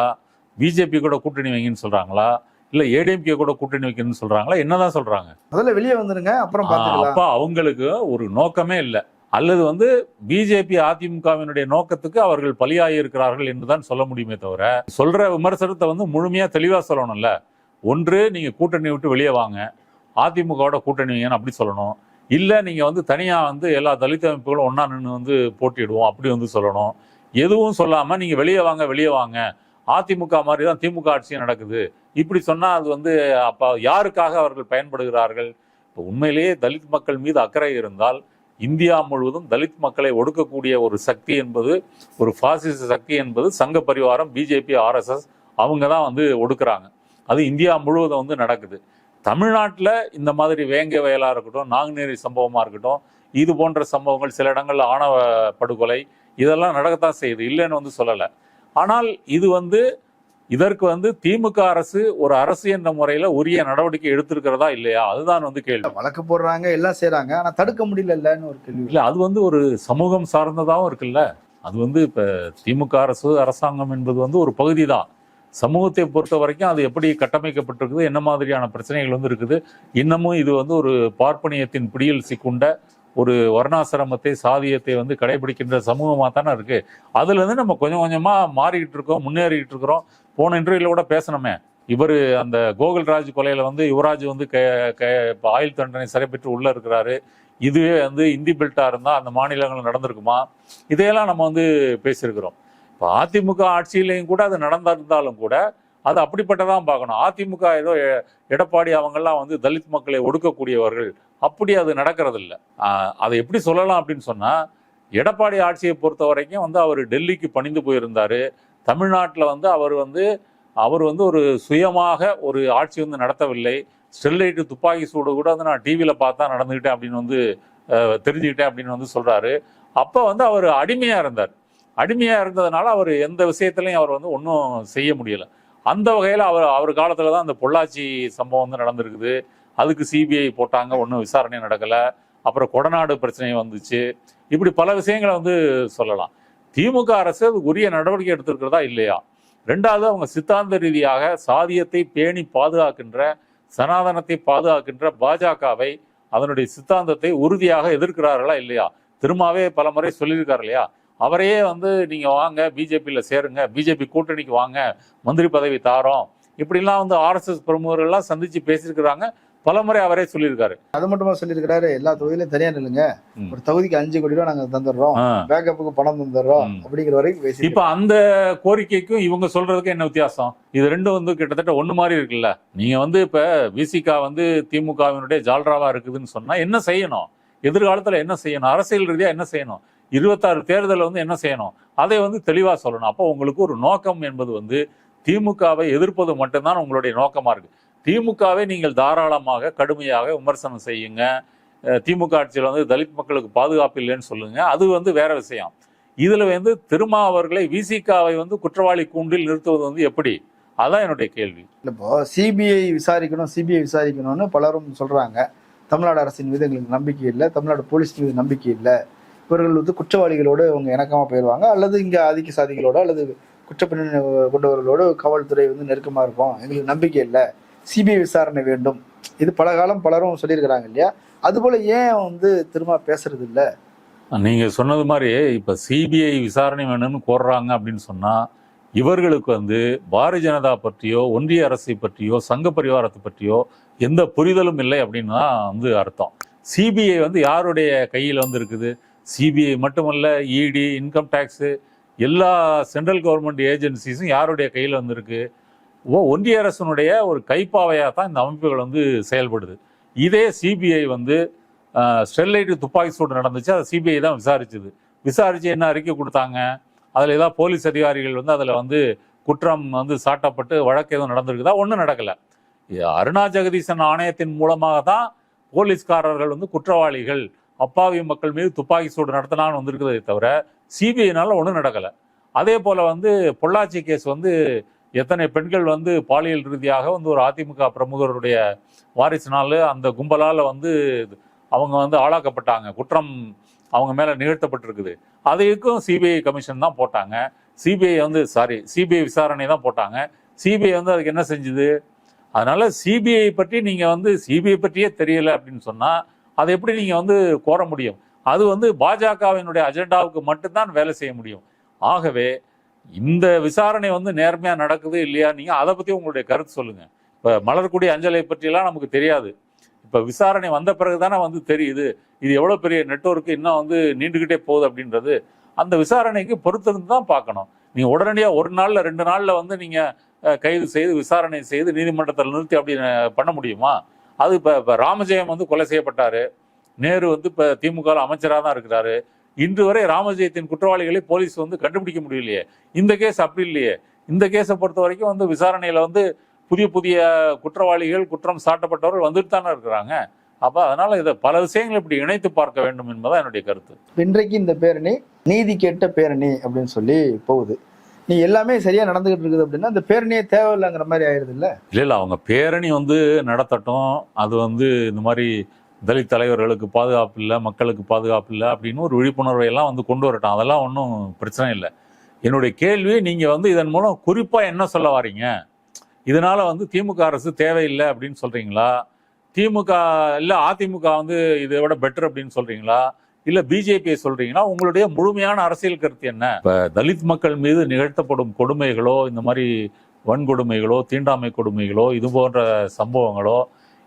பிஜேபி கூட கூட்டணி வைங்கன்னு சொல்றாங்களா? இல்ல ஏடிஎம்கே கூட கூட்டணி வைக்கணும்னு சொல்றாங்களா? என்னதான் சொல்றாங்க? முதல்ல வெளியே வந்துருங்க அப்புறம் அப்ப அவங்களுக்கு ஒரு நோக்கமே இல்லை. அல்லது வந்து பிஜேபி அதிமுகவினுடைய நோக்கத்துக்கு அவர்கள் பலியாகி இருக்கிறார்கள் என்றுதான் சொல்ல முடியுமே தவிர சொல்ற விமர்சனத்தை வந்து முழுமையா தெளிவா சொல்லணும்ல. ஒன்று நீங்கள் கூட்டணி விட்டு வெளியே வாங்க. அதிமுகவோட கூட்டணிங்கன்னு அப்படி சொல்லணும். இல்லை நீங்கள் வந்து தனியாக வந்து எல்லா தலித் அமைப்புகளும் ஒன்றா நின்று வந்து போட்டியிடுவோம் அப்படி வந்து சொல்லணும். எதுவும் சொல்லாமல் நீங்கள் வெளியே வாங்க வெளியே வாங்க. அதிமுக மாதிரி தான் திமுக ஆட்சியும் நடக்குது. இப்படி சொன்னால் அது வந்து அப்போ யாருக்காக அவர்கள் பயன்படுகிறார்கள்? இப்போ உண்மையிலேயே தலித் மக்கள் மீது அக்கறை இருந்தால் இந்தியா முழுவதும் தலித் மக்களை ஒடுக்கக்கூடிய ஒரு சக்தி என்பது ஒரு பாசிச சக்தி என்பது சங்க பரிவாரம் பிஜேபி ஆர்எஸ்எஸ் அவங்க தான் வந்து ஒடுக்குறாங்க. அது இந்தியா முழுவதும் வந்து நடக்குது. தமிழ்நாட்டில் இந்த மாதிரி வேங்க வயலாக இருக்கட்டும் நாங்குநேரி சம்பவமாக இருக்கட்டும் இது போன்ற சம்பவங்கள் சில இடங்கள்ல ஆணவ படுகொலை இதெல்லாம் நடக்கத்தான் செய்யுது. இல்லைன்னு வந்து சொல்லலை. ஆனால் இது வந்து இதற்கு வந்து திமுக அரசு ஒரு அரசு என்ற முறையில உரிய நடவடிக்கை எடுத்திருக்கிறதா இல்லையா? அதுதான் வந்து கேள்வி. வழக்கு போடுறாங்க எல்லாம் செய்றாங்க. ஆனா தடுக்க முடியலன்னு ஒரு கேள்வி. இல்ல அது வந்து ஒரு சமூகம் சார்ந்ததாகவும் இருக்குல்ல. அது வந்து இப்ப திமுக அரசு அரசாங்கம் என்பது வந்து ஒரு பகுதி தான் சமூகத்தை பொறுத்த வரைக்கும் அது எப்படி கட்டமைக்கப்பட்டிருக்குது என்ன மாதிரியான பிரச்சனைகள் வந்து இருக்குது இன்னமும் இது வந்து ஒரு பார்ப்பனியத்தின் பிடியில் சிக்குண்ட ஒரு வர்ணாசிரமத்தை சாதியத்தை வந்து கடைபிடிக்கின்ற சமூகமாக தானே இருக்கு. அதுலேருந்து நம்ம கொஞ்சம் கொஞ்சமாக மாறிக்கிட்டு இருக்கோம் முன்னேறிக்கிட்டு இருக்கிறோம். போன இன்டர்வியூவில் கூட பேசணுமே இவர் அந்த கோகுல்ராஜ் கொலையில் வந்து யுவராஜ் வந்து க க ஆயுள் தண்டனை சிறைப்பெற்று உள்ளே இருக்கிறாரு. இதுவே வந்து இந்தி பெல்ட்டாக இருந்தால் அந்த மாநிலங்கள் நடந்திருக்குமா? இதையெல்லாம் நம்ம வந்து பேசியிருக்கிறோம். இப்போ அதிமுக ஆட்சியிலையும் கூட அது நடந்திருந்தாலும் கூட அது அப்படிப்பட்டதான் பார்க்கணும். அதிமுக ஏதோ எடப்பாடி அவங்கெல்லாம் வந்து தலித் மக்களை ஒடுக்கக்கூடியவர்கள். அப்படி அது நடக்கிறதில்ல. அதை எப்படி சொல்லலாம் அப்படின்னு சொன்னால் எடப்பாடி ஆட்சியை பொறுத்த வரைக்கும் வந்து அவர் டெல்லிக்கு பணிந்து போயிருந்தார். தமிழ்நாட்டில் வந்து அவர் வந்து அவர் வந்து ஒரு சுயமாக ஒரு ஆட்சி வந்து நடத்தவில்லை. ஸ்டெர்லைட்டு துப்பாக்கி சூடு கூட வந்து நான் டிவியில் பார்த்தா நடந்துக்கிட்டேன் அப்படின்னு வந்து தெரிஞ்சுக்கிட்டேன் அப்படின்னு வந்து சொல்கிறாரு அப்போ வந்து அவர் அடிமையாக இருந்தார். அடிமையாக இருந்ததுனால அவர் எந்த விஷயத்திலையும் அவர் வந்து ஒன்றும் செய்ய முடியல. அந்த வகையில் அவர் அவர் காலத்தில் தான் அந்த பொள்ளாச்சி சம்பவம் வந்து நடந்திருக்குது. அதுக்கு சிபிஐ போட்டாங்க ஒன்றும் விசாரணை நடக்கலை. அப்புறம் கொடநாடு பிரச்சனை வந்துச்சு. இப்படி பல விஷயங்களை வந்து சொல்லலாம். திமுக அரசு அதுக்கு உரிய நடவடிக்கை எடுத்திருக்கிறதா இல்லையா? ரெண்டாவது அவங்க சித்தாந்த ரீதியாக சாதியத்தை பேணி பாதுகாக்கின்ற சனாதனத்தை பாதுகாக்கின்ற பாஜகவை அதனுடைய சித்தாந்தத்தை உறுதியாக எதிர்க்கிறார்களா இல்லையா? திரும்பவே பல முறை சொல்லியிருக்காரு இல்லையா? அவரையே வந்து நீங்க வாங்க பிஜேபியில் சேருங்க பிஜேபி கூட்டணிக்கு வாங்க மந்திரி பதவி தாரோம். இப்படிலாம் வந்து ஆர்எஸ்எஸ் பிரமுகர்கள்லாம் சந்திச்சு பேசியிருக்கிறாங்க. பலமுறை அவரே சொல்லியிருக்காரு. அது மட்டுமா சொல்லியிருக்கிறாரு? எல்லா தொகுதியிலும் தனியா நில்லுங்க. ஒரு தொகுதிக்கு அஞ்சு கோடி ரூபா நாங்க தந்துடுறோம். பேக்கப்புக்கு பணம் தந்துடுறோம். அப்படிங்கிற வரைக்கும் பேசி இப்ப அந்த கோரிக்கைக்கும் இவங்க சொல்றதுக்கும் என்ன வித்தியாசம்? இது ரெண்டும் வந்து கிட்டத்தட்ட ஒண்ணு மாதிரி இருக்குல்ல. நீங்க வந்து இப்ப விசிகா வந்து திமுகவினுடைய ஜால்ராவா இருக்குதுன்னு சொன்னா என்ன செய்யணும்? எதிர்காலத்துல என்ன செய்யணும்? அரசியல் ரீதியா என்ன செய்யணும்? இருபத்தாறு தேர்தலில் வந்து என்ன செய்யணும்? அதை வந்து தெளிவாக சொல்லணும். அப்போ உங்களுக்கு ஒரு நோக்கம் என்பது வந்து திமுகவை எதிர்ப்பது மட்டும்தான் உங்களுடைய நோக்கமாக இருக்குது திமுகவை நீங்கள் தாராளமாக கடுமையாக விமர்சனம் செய்யுங்க. திமுக ஆட்சியில் வந்து தலித் மக்களுக்கு பாதுகாப்பு இல்லைன்னு சொல்லுங்கள் அது வந்து வேற விஷயம். இதில் வந்து திருமா அவர்களை விசிகாவை வந்து குற்றவாளி கூண்டில் நிறுத்துவது வந்து எப்படி? அதான் என்னுடைய கேள்வி. இப்போ சிபிஐ விசாரிக்கணும் சிபிஐ விசாரிக்கணும்னு பலரும் சொல்கிறாங்க தமிழ்நாடு அரசின் மீது எங்களுக்கு நம்பிக்கை இல்லை. தமிழ்நாடு போலீஸ் மீது நம்பிக்கை இல்லை. இவர்கள் வந்து குற்றவாளிகளோடு அவங்க இணக்கமாக போயிடுவாங்க அல்லது இங்கே ஆதிக்க சாதிகளோட அல்லது குற்றப்பின்னணி கொண்டவர்களோடு காவல்துறை வந்து நெருக்கமாக இருக்கும். எங்களுக்கு நம்பிக்கை இல்லை. சிபிஐ விசாரணை வேண்டும். இது பல காலம் பலரும் சொல்லியிருக்கிறாங்க இல்லையா? அதுபோல் ஏன் வந்து திரும்ப பேசுறது இல்லை? நீங்கள் சொன்னது மாதிரி இப்போ சிபிஐ விசாரணை வேணும்னு கோர்றாங்க அப்படின்னு சொன்னால் இவர்களுக்கு வந்து பாரதிய ஜனதா பற்றியோ ஒன்றிய அரசை பற்றியோ சங்க பரிவாரத்தை பற்றியோ எந்த புரிதலும் இல்லை அப்படின்னு தான் வந்து அர்த்தம். சிபிஐ வந்து யாருடைய கையில் வந்து இருக்குது? சிபிஐ மட்டுமல்ல இடி இன்கம் டேக்ஸு எல்லா சென்ட்ரல் கவர்மெண்ட் ஏஜென்சிஸும் யாருடைய கையில் வந்திருக்கு? ஓ ஒன்றிய அரசனுடைய ஒரு கைப்பாவையாக தான் இந்த அமைப்புகள் வந்து செயல்படுது. இதே சிபிஐ வந்து ஸ்டெர்லைட்டு ஸ்டெர்லைட் துப்பாக்கி சூடு நடந்துச்சு அதை சிபிஐ தான் விசாரிச்சுது. விசாரித்து என்ன அறிக்கை கொடுத்தாங்க? அதில் ஏதாவது போலீஸ் அதிகாரிகள் வந்து அதில் வந்து குற்றம் வந்து சாட்டப்பட்டு வழக்கு எதுவும் நடந்திருக்குதா? ஒன்றும் நடக்கலை. அருணா ஜெகதீசன் ஆணையத்தின் மூலமாக தான் போலீஸ்காரர்கள் வந்து குற்றவாளிகள் அப்பாவி மக்கள் மீது துப்பாக்கி சூடு நடத்தினான்னு வந்திருக்கிறதே தவிர சிபிஐனால ஒன்றும் நடக்கலை. அதே போல் வந்து பொள்ளாச்சி கேஸ் வந்து எத்தனை பெண்கள் வந்து பாலியல் ரீதியாக வந்து ஒரு அதிமுக பிரமுகருடைய வாரிசுனால அந்த கும்பலால் வந்து அவங்க வந்து ஆளாக்கப்பட்டாங்க. குற்றம் அவங்க மேலே நிகழ்த்தப்பட்டிருக்குது. அதுக்கும் சிபிஐ கமிஷன் தான் போட்டாங்க. சிபிஐ வந்து சாரி சிபிஐ விசாரணை தான் போட்டாங்க. சிபிஐ வந்து அதுக்கு என்ன செஞ்சுது? அதனால சிபிஐ பற்றி நீங்கள் வந்து சிபிஐ பற்றியே தெரியலை அப்படின்னு சொன்னால் அதை எப்படி நீங்கள் வந்து கோர முடியும்? அது வந்து பாஜகவினுடைய அஜெண்டாவுக்கு மட்டும்தான் வேலை செய்ய முடியும். ஆகவே இந்த விசாரணை வந்து நேர்மையாக நடக்குது இல்லையா? நீங்கள் அதை பற்றி உங்களுடைய கருத்து சொல்லுங்கள் இப்போ மலர்குடி அஞ்சலை பற்றியெல்லாம் நமக்கு தெரியாது. இப்போ விசாரணை வந்த பிறகு தானே வந்து தெரியுது. இது எவ்வளோ பெரிய நெட்ஒர்க்கு இன்னும் வந்து நீண்டுக்கிட்டே போகுது அப்படின்றது. அந்த விசாரணைக்கு பொறுத்திருந்து தான் பார்க்கணும். நீங்கள் உடனடியாக ஒரு நாளில் ரெண்டு நாளில் வந்து நீங்கள் கைது செய்து விசாரணை செய்து நீதிமன்றத்தில் நிறுத்தி அப்படி பண்ண முடியுமா? அது இப்போ இப்போ ராமஜெயம் வந்து கொலை செய்யப்பட்டார். நேரு வந்து இப்போ திமுக அமைச்சராக தான் இருக்கிறாரு. இன்று வரை ராமஜெயத்தின் குற்றவாளிகளை போலீஸ் வந்து கண்டுபிடிக்க முடியலையே. இந்த கேஸ் அப்படி இல்லையே. இந்த கேஸை பொறுத்த வரைக்கும் வந்து விசாரணையில் வந்து புதிய புதிய குற்றவாளிகள் குற்றம் சாட்டப்பட்டவர்கள் வந்துட்டு தானே இருக்கிறாங்க. அப்போ அதனால இதை பல விஷயங்களை இப்படி இணைத்து பார்க்க வேண்டும் என்பதான் என்னுடைய கருத்து. இன்றைக்கு இந்த பேரணி நீதி கேட்ட பேரணி அப்படின்னு சொல்லி போகுது. நீ எல்லாமே சரியா நடந்துகிட்டு இருக்குது அப்படின்னா அந்த பேரணியே தேவையில்லைங்கிற மாதிரி ஆயிருது இல்ல இல்ல இல்ல அவங்க பேரணி வந்து நடத்தட்டும். அது வந்து இந்த மாதிரி தலித் தலைவர்களுக்கு பாதுகாப்பு இல்லை மக்களுக்கு பாதுகாப்பு இல்லை அப்படின்னு ஒரு விழிப்புணர்வை எல்லாம் வந்து கொண்டு வரட்டும். அதெல்லாம் ஒன்றும் பிரச்சனை இல்லை. என்னுடைய கேள்வி நீங்க வந்து இதன் மூலம் குறிப்பா என்ன சொல்ல வரீங்க? இதனால வந்து திமுக அரசு தேவையில்லை அப்படின்னு சொல்றீங்களா? திமுக இல்ல அதிமுக வந்து இதை விட பெட்டர் அப்படின்னு சொல்றீங்களா? இல்ல பிஜேபியை சொல்றீங்கன்னா உங்களுடைய முழுமையான அரசியல் கருத்து என்ன? இப்ப தலித் மக்கள் மீது நிகழ்த்தப்படும் கொடுமைகளோ இந்த மாதிரி வன்கொடுமைகளோ தீண்டாமை கொடுமைகளோ இது போன்ற சம்பவங்களோ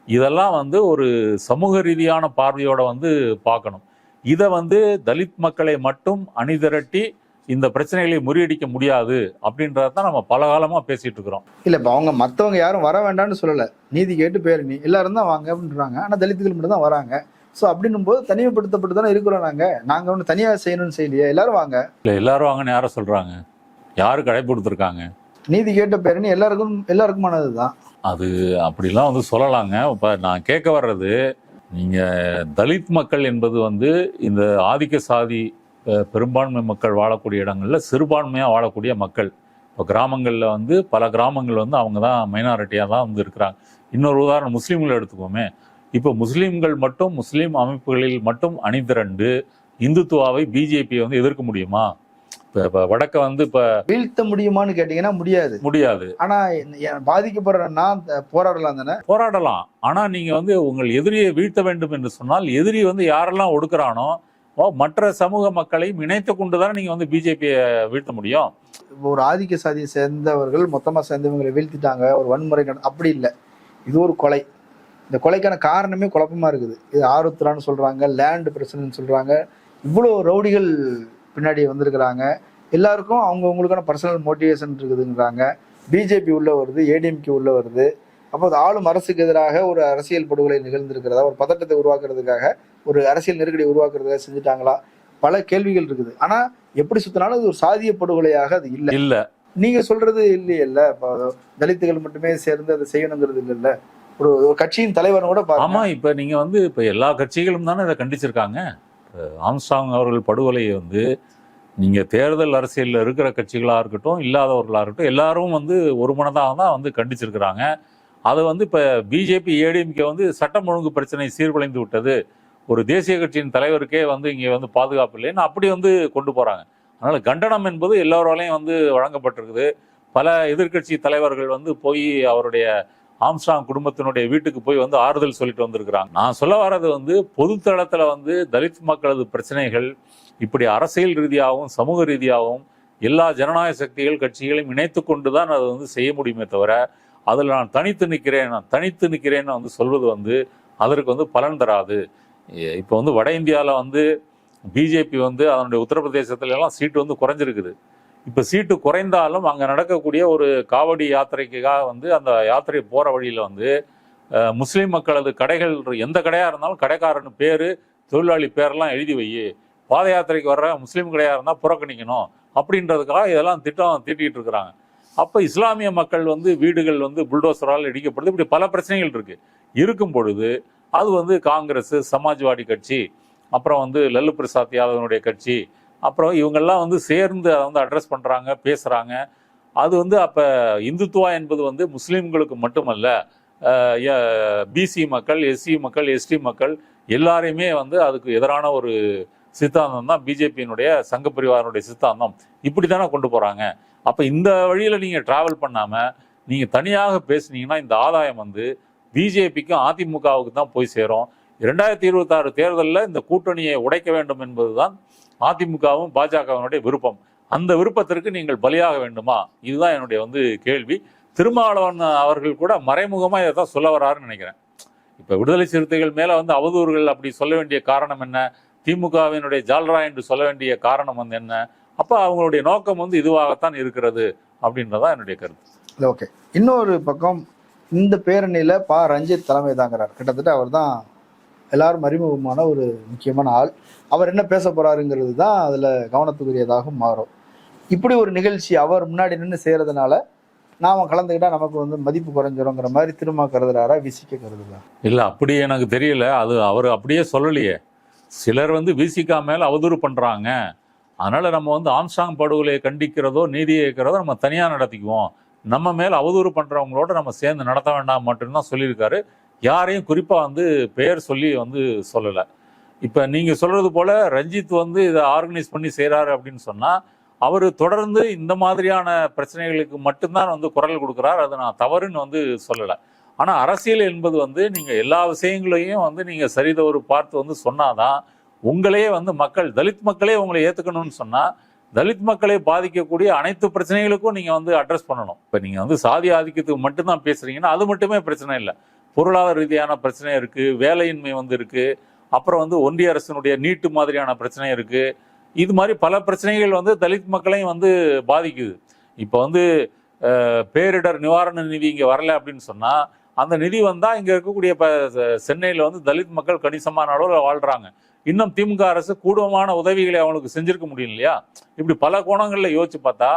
இதெல்லாம் வந்து ஒரு சமூக ரீதியான பார்வையோட வந்து பார்க்கணும். இதை வந்து தலித் மக்களை மட்டும் அணிதிரட்டி இந்த பிரச்சனைகளை முறியடிக்க முடியாது அப்படின்றத தான் நம்ம பல காலமா பேசிட்டு இருக்கிறோம். இல்ல இப்ப அவங்க மத்தவங்க யாரும் வர வேண்டாம்னு சொல்லல. நீதி கேட்டு பேரணி எல்லாரும் தான் வாங்க அப்படின்றாங்க. ஆனா தலித்துகள் மட்டும் தான் வராங்க. சோ அப்படின்னும் போது தனிமைப்படுத்தப்பட்டு தானே இருக்கிறோம் நாங்க. நாங்க ஒண்ணு தனியா செய்யணும்னு செய்யலையே. எல்லாரும் வாங்க. இல்ல எல்லாரும் வாங்கன்னு யார சொல்றாங்க? யாரு கடை கொடுத்துருக்காங்க? நீதி கேட்ட பேரணி எல்லாருக்கும் எல்லாருக்குமானதுதான். அது அப்படிலாம் வந்து சொல்லலாங்க. இப்போ நான் கேட்க வர்றது நீங்க தலித் மக்கள் என்பது வந்து இந்த ஆதிக்க சாதி பெரும்பான்மை மக்கள் வாழக்கூடிய இடங்கள்ல சிறுபான்மையா வாழக்கூடிய மக்கள். இப்போ கிராமங்கள்ல வந்து பல கிராமங்கள் வந்து அவங்க தான் மைனாரிட்டியாக தான் வந்து இருக்கிறாங்க. இன்னொரு உதாரணம் முஸ்லீம்களை எடுத்துக்கோமே. இப்போ முஸ்லீம்கள் மட்டும் முஸ்லீம் அமைப்புகளில் மட்டும் அணிதிரண்டு இந்துத்துவாவை பிஜேபியை வந்து எதிர்க்க முடியுமா? இப்போ இப்போ வடக்க வந்து இப்போ வீழ்த்த முடியுமான்னு கேட்டீங்கன்னா முடியாது. முடியாது. ஆனா எ- பாதிக்கப்படுற நான் போராடலாம் தானே? போராடலாம். ஆனா நீங்க வந்து உங்கள் எதிரியை வீழ்த்த வேண்டும் என்று சொன்னால் எதிரி வந்து யாரெல்லாம் ஒடுக்குறானோ மற்ற சமூக மக்களையும் இணைத்து கொண்டுதான் நீங்க வந்து பிஜேபியை வீழ்த்த முடியும்? ஒரு ஆதிக்க சாதியை சேர்ந்தவர்கள் மொத்தமா சேர்ந்தவங்களை வீழ்த்திட்டாங்க ஒரு வன்முறை அப்படி இல்லை. இது ஒரு கொலை. இந்த கொலைக்கான காரணமே குழப்பமா இருக்குது. இது ஆருத்ரான்னு சொல்றாங்க லேண்ட் பிரச்சனைன்னு சொல்றாங்க. இவ்வளோ ரவுடிகள் பின்னாடி வந்திருக்கிறாங்க. எல்லாருக்கும் அவங்கவுங்களுக்கான பர்சனல் மோட்டிவேஷன் இருக்குதுங்கிறாங்க. பிஜேபி உள்ள வருது ஏடிஎம்கே உள்ள வருது. அப்போ அது ஆளும் அரசுக்கு எதிராக ஒரு அரசியல் படுகொலை நிகழ்ந்திருக்கிறதா ஒரு பதட்டத்தை உருவாக்குறதுக்காக ஒரு அரசியல் நெருக்கடி உருவாக்குறதுக்காக செஞ்சுட்டாங்களா? பல கேள்விகள் இருக்குது. ஆனா எப்படி சுத்தினாலும் அது ஒரு சாதிய படுகொலையாக அது இல்லை. இல்ல. நீங்க சொல்றது இல்லையல்ல. தலித்துகள் மட்டுமே சேர்ந்து அதை செய்யணுங்கிறது இல்லைல்ல. ஒரு ஒரு கட்சியின் தலைவரும் கூட பாருங்க. ஆமா இப்ப நீங்க வந்து இப்ப எல்லா கட்சிகளும் தானே இதை கண்டிச்சிருக்காங்க. ஆம்சாங் ஆம்ஸ்டாங் அவர்கள் படுகொலையை வந்து நீங்க தேர்தல் அரசியல்ல இருக்கிற கட்சிகளா இருக்கட்டும் இல்லாதவர்களா இருக்கட்டும் எல்லாரும் வந்து ஒரு மனதாக தான் வந்து கண்டிச்சிருக்கிறாங்க. அது வந்து இப்ப பிஜேபி ஏடிஎம்கே வந்து சட்டம் ஒழுங்கு பிரச்சனை சீர்குலைந்து விட்டது. ஒரு தேசிய கட்சியின் தலைவருக்கே வந்து இங்க வந்து பாதுகாப்பு இல்லைன்னு அப்படி வந்து கொண்டு போறாங்க. அதனால கண்டனம் என்பது எல்லோராலையும் வந்து வழங்கப்பட்டிருக்குது. பல எதிர்க்கட்சி தலைவர்கள் வந்து போய் அவருடைய ஆம்ஸ்டாங் குடும்பத்தினுடைய வீட்டுக்கு போய் வந்து ஆறுதல் சொல்லிட்டு வந்திருக்கிறாங்க. நான் சொல்ல வர்றது வந்து பொதுத்தளத்தில் வந்து தலித் மக்களது பிரச்சனைகள் இப்படி அரசியல் ரீதியாகவும் சமூக ரீதியாகவும் எல்லா ஜனநாயக சக்திகள் கட்சிகளையும் இணைத்து கொண்டு தான் அதை வந்து செய்ய முடியுமே தவிர அதில் நான் தனித்து நிற்கிறேன் நான் தனித்து நிற்கிறேன்னு வந்து சொல்வது வந்து அதற்கு வந்து பலன் தராது. இப்போ வந்து வட இந்தியாவில் வந்து பிஜேபி வந்து அதனுடைய உத்தரப்பிரதேசத்துல எல்லாம் சீட்டு வந்து குறைஞ்சிருக்குது. இப்போ சீட்டு குறைந்தாலும் அங்கே நடக்கக்கூடிய ஒரு காவடி யாத்திரைக்காக வந்து அந்த யாத்திரை போகிற வழியில் வந்து முஸ்லீம் மக்களது கடைகள் எந்த கடையாக இருந்தாலும் கடைக்காரன் பேர் தொழிலாளி பேரெல்லாம் எழுதி வை. பாத யாத்திரைக்கு வர்ற முஸ்லீம் கடையாக இருந்தால் புறக்கணிக்கணும். அப்படின்றதுக்காக இதெல்லாம் திட்டம் தீட்டிகிட்டு இருக்கிறாங்க. அப்போ இஸ்லாமிய மக்கள் வந்து வீடுகள் வந்து புல்டோசரால் இடிக்கப்படுது. இப்படி பல பிரச்சனைகள் இருக்குது இருக்கும் பொழுது அது வந்து காங்கிரஸ் சமாஜ்வாடி கட்சி அப்புறம் வந்து லல்லு பிரசாத் யாதவனுடைய கட்சி அப்புறம் இவங்கெல்லாம் வந்து சேர்ந்து அதை வந்து அட்ரஸ் பண்ணுறாங்க பேசுகிறாங்க அது வந்து அப்போ இந்துத்துவா என்பது வந்து முஸ்லீம்களுக்கு மட்டுமல்ல பிசி மக்கள் எஸ்சி மக்கள் எஸ்டி மக்கள் எல்லாரையுமே வந்து அதுக்கு எதிரான ஒரு சித்தாந்தம் தான் பிஜேபியினுடைய சங்க பரிவாரனுடைய சித்தாந்தம். இப்படி தானே கொண்டு போகிறாங்க அப்போ இந்த வழியில் நீங்கள் ட்ராவல் பண்ணாமல் நீங்கள் தனியாக பேசுனீங்கன்னா இந்த ஆதாயம் வந்து பிஜேபிக்கும் அதிமுகவுக்கு தான் போய் சேரும். இரண்டாயிரத்தி இருபத்தாறு தேர்தலில் இந்த கூட்டணியை உடைக்க வேண்டும் என்பதுதான் அதிமுகவும் பாஜகவினுடைய விருப்பம். அந்த விருப்பத்திற்கு நீங்கள் பலியாக வேண்டுமா? இதுதான் என்னுடைய வந்து கேள்வி. திருமாவளவன் அவர்கள் கூட மறைமுகமாக இதை தான் சொல்ல வராருன்னு நினைக்கிறேன். இப்போ விடுதலை சிறுத்தைகள் மேலே வந்து அவதூறுகள் அப்படி சொல்ல வேண்டிய காரணம் என்ன? திமுகவினுடைய ஜால்ரா என்று சொல்ல வேண்டிய காரணம் வந்து என்ன? அப்போ அவங்களுடைய நோக்கம் வந்து இதுவாகத்தான் இருக்கிறது அப்படின்றதான் என்னுடைய கருத்து. இல்லை ஓகே. இன்னொரு பக்கம் இந்த பேரணியில் பா. ரஞ்சித் தலைமை தாங்கிறார் கிட்டத்தட்ட அவர் தான் எல்லாரும் அறிமுகமான ஒரு முக்கியமான ஆள். அவர் என்ன பேச போறாருங்கிறது தான் அதில் கவனத்துக்குரியதாக மாறும். இப்படி ஒரு நிகழ்ச்சி அவர் முன்னாடி நின்று செய்கிறதுனால நாம் கலந்துக்கிட்டால் நமக்கு வந்து மதிப்பு குறைஞ்சிருங்கிற மாதிரி திரும்ப கருதுறாரா விசிக்க கருதுறா இல்லை அப்படி எனக்கு தெரியல. அது அவர் அப்படியே சொல்லலையே. சிலர் வந்து விசிக்கா மேலே அவதூறு பண்ணுறாங்க அதனால் நம்ம வந்து ஆம்ஸ்டாங் படுகொலையை கண்டிக்கிறதோ நீதியை கேட்கிறதோ நம்ம தனியாக நடத்திக்குவோம். நம்ம மேலே அவதூறு பண்ணுறவங்களோட நம்ம சேர்ந்து நடத்த வேண்டாம் மட்டும்தான் சொல்லியிருக்காரு. யாரையும் குறிப்பாக வந்து பெயர் சொல்லி வந்து சொல்லலை. இப்போ நீங்கள் சொல்கிறது போல் ரஞ்சித் வந்து இதை ஆர்கனைஸ் பண்ணி செய்கிறாரு அப்படின்னு சொன்னால் அவர் தொடர்ந்து இந்த மாதிரியான பிரச்சனைகளுக்கு மட்டும்தான் வந்து குரல் கொடுக்குறார். அதை நான் தவறுன்னு வந்து சொல்லலை. ஆனால் அரசியல் என்பது வந்து நீங்கள் எல்லா விஷயங்களையும் வந்து நீங்கள் சரிதவறு பார்த்து வந்து சொன்னாதான் உங்களையே வந்து மக்கள் தலித் மக்களே உங்களை ஏற்றுக்கணும்னு சொன்னால் தலித் மக்களை பாதிக்கக்கூடிய அனைத்து பிரச்சனைகளுக்கும் நீங்கள் வந்து அட்ரஸ் பண்ணணும். இப்போ நீங்கள் வந்து சாதி ஆதிக்கத்துக்கு மட்டும்தான் பேசுகிறீங்கன்னா அது மட்டுமே பிரச்சனை இல்லை. பொருளாதார ரீதியான பிரச்சனை இருக்குது வேலையின்மை வந்து இருக்குது அப்புறம் வந்து ஒன்றிய அரசினுடைய நீட்டு மாதிரியான பிரச்சனை இருக்குது இது மாதிரி பல பிரச்சனைகள் வந்து தலித் மக்களையும் வந்து பாதிக்குது. இப்போ வந்து பேரிடர் நிவாரண நிதி இங்கே வரல அப்படின்னு சொன்னால் அந்த நிதி வந்தால் இங்கே இருக்கக்கூடிய இப்போ சென்னையில் வந்து தலித் மக்கள் கணிசமான அளவில் வாழ்றாங்க. இன்னும் திமுக அரசு கூடுமான உதவிகளை அவங்களுக்கு செஞ்சுருக்க முடியும் இல்லையா? இப்படி பல கோணங்களில் யோசிச்சு பார்த்தா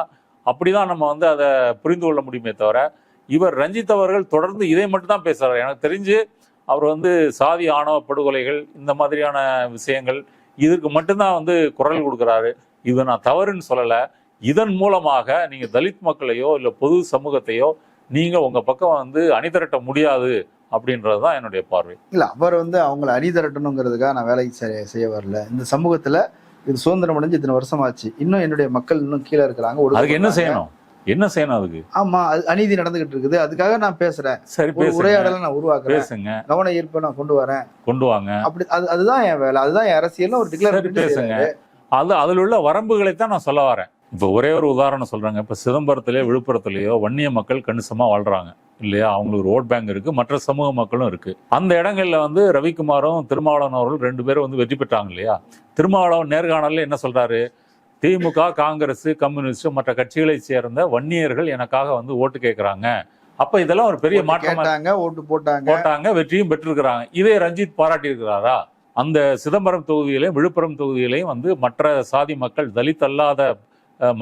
அப்படிதான் நம்ம வந்து அதை புரிந்து கொள்ள முடியுமே தவிர இவர் ரஞ்சித் அவர்கள் தொடர்ந்து இதை மட்டும் தான் பேசுறாரு. எனக்கு தெரிஞ்சு அவர் வந்து சாதி ஆணவ படுகொலைகள் இந்த மாதிரியான விஷயங்கள் இதற்கு மட்டும்தான் வந்து குரல் கொடுக்குறாரு. இதை நான் தவறுன்னு சொல்லலை. இதன் மூலமாக நீங்க தலித் மக்களையோ இல்ல பொது சமூகத்தையோ நீங்க உங்க பக்கம் வந்து அணிதிரட்ட முடியாது அப்படின்றது தான் என்னுடைய பார்வை. இல்ல அவர் வந்து அவங்கள அணி திரட்டணுங்கிறதுக்காக நான் வேலைக்கு செய்ய- செய்ய வரல. இந்த சமூகத்துல இது சுதந்திரம் அடைஞ்சு இத்தனை வருஷம் ஆச்சு இன்னும் என்னுடைய மக்கள் இன்னும் கீழே இருக்கிறாங்க அதுக்கு என்ன. செய்யணும்? என்ன செய்யணும் அதுக்கு? ஆமா அது அநீதி நடந்துகிட்டு இருக்குது அதுக்காக நான் பேசுறேன். சரி உரையாடலை நான் உருவாக்குறேன். பேசுங்க. கவன ஈர்ப்பை நான் கொண்டு வரேன். கொண்டு வாங்க. அப்படி அது அதுதான் என் வேலை. அதுதான் என் அரசியல்னு ஒரு டிக்ளேர் பேசுங்க. அது அதில் உள்ள வரம்புகளை தான் நான் சொல்ல வரேன். இப்போ ஒரே ஒரு உதாரணம் சொல்றாங்க. இப்போ சிதம்பரத்திலேயோ விழுப்புரத்துலேயோ வன்னிய மக்கள் கணிசமா வாழ்றாங்க. இல்லையா? அவங்களுக்கு ஒரு ஓட் பேங்க் இருக்கு. மற்ற சமூக மக்களும் இருக்கு. அந்த இடங்கள்ல வந்து ரவிக்குமாரும் திருமாவளவன் அவர்கள் ரெண்டு பேரும் வந்து வெற்றி பெற்றாங்க இல்லையா? திருமாவளவன் நேர்காணல்ல என்ன சொல்றாரு? திமுக காங்கிரஸ் கம்யூனிஸ்ட் மற்ற கட்சிகளை சேர்ந்த வன்னியர்கள் எனக்காக வந்து ஓட்டு கேட்கறாங்க அப்ப இதெல்லாம் ஒரு பெரிய ஓட்டு மாற்றமா கேட்டாங்க ஓட்டு போட்டாங்க. போட்டாங்க வெற்றியும் பெற்றிருக்கிறாங்க. இதே ரஞ்சித் பாராட்டி இருக்கிறாரா அந்த சிதம்பரம் தொகுதியிலையும் விழுப்புரம் தொகுதியிலையும் வந்து மற்ற சாதி மக்கள் தலித் அல்லாத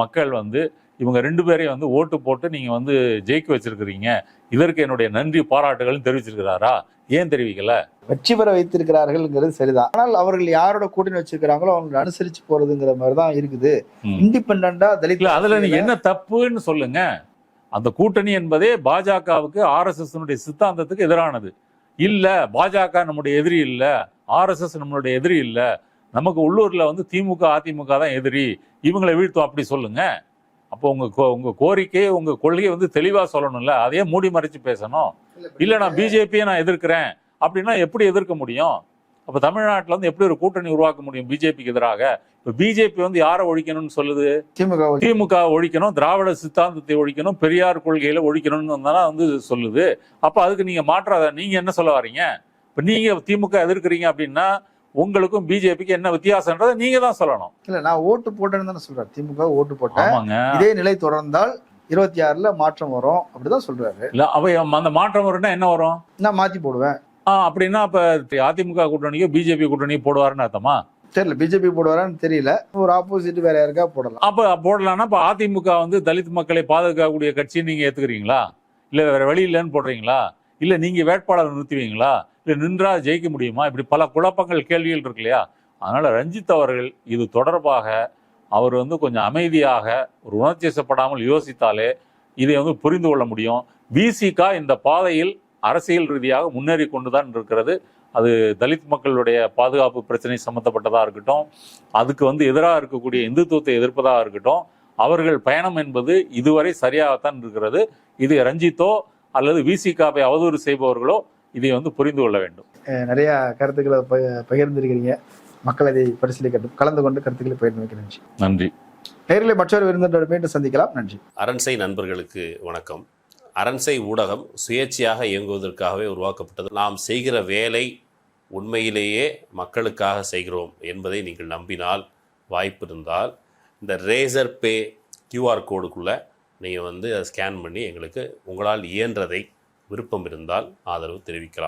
மக்கள் வந்து இவங்க ரெண்டு பேரையும் வந்து ஓட்டு போட்டு நீங்க வந்து ஜெயிக்க வச்சிருக்கிறீங்க. இதற்கு என்னுடைய நன்றி பாராட்டுகள் தெரிவிச்சிருக்கிறாரா? ஏன் தெரிவிக்கல? வெற்றி பெற வைத்திருக்கிறார்கள்ங்கிறது சரிதான். ஆனால் அவர்கள் யாரோட கூட்டணி வச்சிருக்கிறாங்களோ அவங்களை அனுசரிச்சு போறதுங்கிற மாதிரி தான் இருக்குது. இண்டிபெண்டா தலித் அதுல நீங்க என்ன தப்புன்னு சொல்லுங்க. அந்த கூட்டணி என்பதே பாஜகவுக்கு ஆர்எஸ்எஸ் சித்தாந்தத்துக்கு எதிரானது. இல்ல பாஜக நம்முடைய எதிரி இல்ல ஆர்எஸ்எஸ் நம்மளுடைய எதிரி இல்ல நமக்கு உள்ளூர்ல வந்து திமுக அதிமுக தான் எதிரி இவங்களை வீழ்த்தும் அப்படி சொல்லுங்க. அப்போ உங்க உங்க கோரிக்கை உங்க கொள்கையை வந்து தெளிவா சொல்லணும்ல அதையே மூடி மறைச்சு பேசணும். இல்ல நான் பிஜேபியை நான் எதிர்க்கிறேன். அப்படின்னா எப்படி எதிர்க்க முடியும்? அப்ப தமிழ்நாட்டுல வந்து எப்படி ஒரு கூட்டணி உருவாக்க முடியும் பிஜேபிக்கு எதிராக? இப்ப பிஜேபி வந்து யாரை ஒழிக்கணும்னு சொல்லுது? திமுக திமுக ஒழிக்கணும் திராவிட சித்தாந்தத்தை ஒழிக்கணும் பெரியார் கொள்கையில ஒழிக்கணும்னு தான் வந்து சொல்லுது. அப்ப அதுக்கு நீங்க மாற்றாத நீங்க என்ன சொல்ல வரீங்க? இப்ப நீங்க திமுக எதிர்க்கிறீங்க அப்படின்னா உங்களுக்கும் பிஜேபிக்கு என்ன வித்தியாசம்ன்றதை நீங்க தான் சொல்லணும். இல்ல நான் ஓட்டு போட்டேன்னு தானே சொல்றேன். திமுக ஓட்டு போட்டேன். இதே நிலை தொடர்ந்தால் இருபத்தி ஆறுல மாற்றம் வரும் அப்படிதான் சொல்றாரு. இல்ல அவ அந்த மாற்றம் வரும்னா என்ன வரும்? நான் மாத்தி போடுவேன். ஆ அப்படின்னா இப்ப அதிமுக கூட்டணியோ பிஜேபி கூட்டணியோ போடுவாருன்னு அர்த்தமா? தெரியல பிஜேபி போடுவாரான்னு தெரியல. ஒரு ஆப்போசிட் வேற யாருக்கா போடலாம். அப்ப போடலாம்னா இப்ப அதிமுக வந்து தலித் மக்களை பாதுகாக்கக்கூடிய கட்சியை நீங்க ஏத்துக்கிறீங்களா? இல்ல வேற வழி இல்லைன்னு போடுறீங்களா? இல்ல நீங்க வேட்பாளர் நிறுத்துவீங்களா? இல்ல நின்றா ஜெயிக்க முடியுமா? இப்படி பல குழப்பங்கள் கேள்விகள் இருக்கு இல்லையா? அதனால ரஞ்சித் அவர்கள் இது தொடர்பாக அவர் வந்து கொஞ்சம் அமைதியாக ஒரு உணர்ச்சிசப்படாமல் யோசித்தாலே இதை வந்து புரிந்து கொள்ள முடியும். பிசிகா இந்த பாதையில் அரசியல் ரீதியாக முன்னேறி கொண்டுதான் இருக்கிறது. அது தலித் மக்களுடைய பாதுகாப்பு பிரச்சனை சம்மந்தப்பட்டதாக இருக்கட்டும் அதுக்கு வந்து எதிராக இருக்கக்கூடிய இந்துத்துவத்தை எதிர்ப்பதாக இருக்கட்டும் அவர்கள் பயணம் என்பது இதுவரை சரியாகத்தான் இருக்கிறது. இது ரஞ்சித்தோ அல்லது விசிகாவை அவதூறு செய்பவர்களோ இதை வந்து புரிந்து கொள்ள வேண்டும். நிறையா கருத்துக்களை ப- பகிர்ந்திருக்கிறீங்க. மக்கள் அதை பரிசீலிக்கட்டும். கலந்து கொண்டு கருத்துக்களை பகிர்ந்து வைக்க நன்றி நன்றி. நேரில் மற்றொரு விருந்தினர் மீண்டும் சந்திக்கலாம். நன்றி. அரண்சை நண்பர்களுக்கு வணக்கம். அரண்சை ஊடகம் சுயேட்சையாக இயங்குவதற்காகவே உருவாக்கப்பட்டது. நாம் செய்கிற வேலை உண்மையிலேயே மக்களுக்காக செய்கிறோம் என்பதை நீங்கள் நம்பினால் வாய்ப்பு இருந்தால் இந்த ரேசர் பே கியூஆர் கோடுக்குள்ளே நீங்கள் வந்து அதை ஸ்கேன் பண்ணி எங்களுக்கு உங்களால் இயன்றதை விருப்பம் இருந்தால் ஆதரவு தெரிவிக்கலாம்.